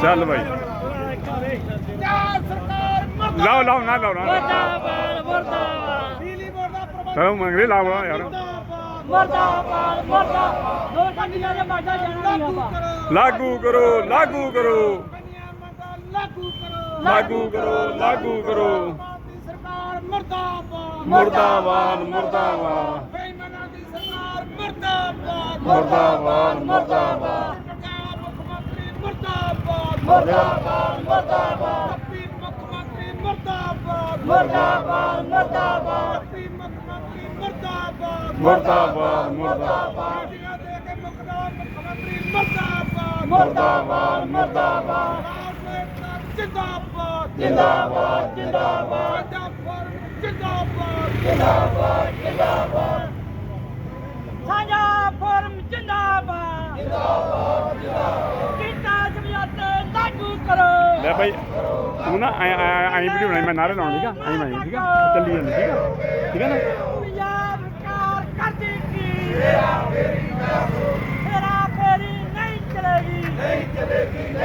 चल भाई। लाओ लाओ, ना लाओ, ना चलो मंगरी लाओ यार। लागू करो लागू करो लागू करो। ਦੇ ਲਾਗੂ ਕਰੋ ਲਾਗੂ ਕਰੋ। ਭਾਰਤੀ ਸਰਕਾਰ ਮਰਦਾਬਾਦ। ਮੁਰਦਾਬਾਦ ਮੁਰਦਾਬਾਦ। ਬੇਈਮਾਨਾਂ ਦੀ ਸਰਕਾਰ ਮਰਦਾਬਾਦ। ਮੁਰਦਾਬਾਦ ਮੁਰਦਾਬਾਦ। ਪੰਜਾਬ ਮੁੱਖ ਮੰਤਰੀ ਮਰਦਾਬਾਦ। ਮੁਰਦਾਬਾਦ ਮੁਰਦਾਬਾਦ। ਪੱਪੀ ਮੁੱਖ ਮੰਤਰੀ ਮਰਦਾਬਾਦ। ਮੁਰਦਾਬਾਦ ਮੁਰਦਾਬਾਦ। ਪੱਪੀ ਮੁੱਖ ਮੰਤਰੀ ਮਰਦਾਬਾਦ। ਮੁਰਦਾਬਾਦ ਮੁਰਦਾਬਾਦ। ਪਾਰਟੀਆਂ ਦੇ ਕੇ ਮੁੱਖਦਾ ਮੁੱਖ ਮੰਤਰੀ ਮਰਦਾਬਾਦ। ਮੁਰਦਾਬਾਦ ਮੁਰਦਾਬਾਦ। ਕਾਰਪੋਰੇਟ ਜਿੰਦਾਬਾਦ। ਜਿੰਦਾਬਾਦ ਜਿੰਦਾਬਾਦ। ਪੰਜਾਬ ਜਿੰਦਾਬਾਦ। ਜਿੰਦਾਬਾਦ ਜਿੰਦਾਬਾਦ। ਸਾਂਝਾ ਫੋਰਮ ਜਿੰਦਾਬਾਦ। ਜਿੰਦਾਬਾਦ ਜਿੰਦਾਬਾਦ। ਕੀਤਾ ਸਮਝੌਤੇ ਲਾਗੂ ਕਰੋ। ਲੈ ਭਾਈ ਤੂੰ ਨਾ ਐ ਐ ਵੀਡੀਓ ਬਣਾਈ ਮੈਂ ਨਾਰੇ ਲਾਉਣ ਠੀਕ ਆ ਐਂ ਮੈਂ ਠੀਕ ਆ? ਚੱਲੀ ਜਾਂਦੀ ਠੀਕ ਆ? ਠੀਕ ਆ ਨਾ? ਪੰਜਾਬ ਸਰਕਾਰ ਕਰਦੀ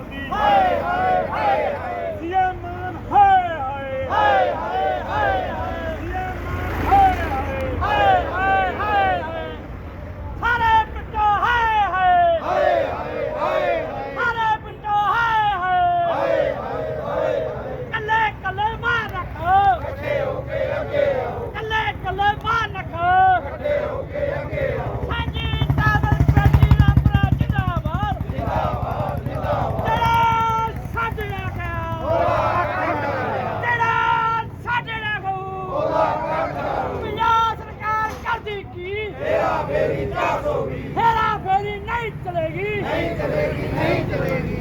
ਦੀ। ਹਾਏ ਹਾਏ ਹਾਏ चलेगी हेरा फेरी नहीं चलेगी हेरा फेरी नहीं चलेगी नहीं चलेगी नहीं चलेगी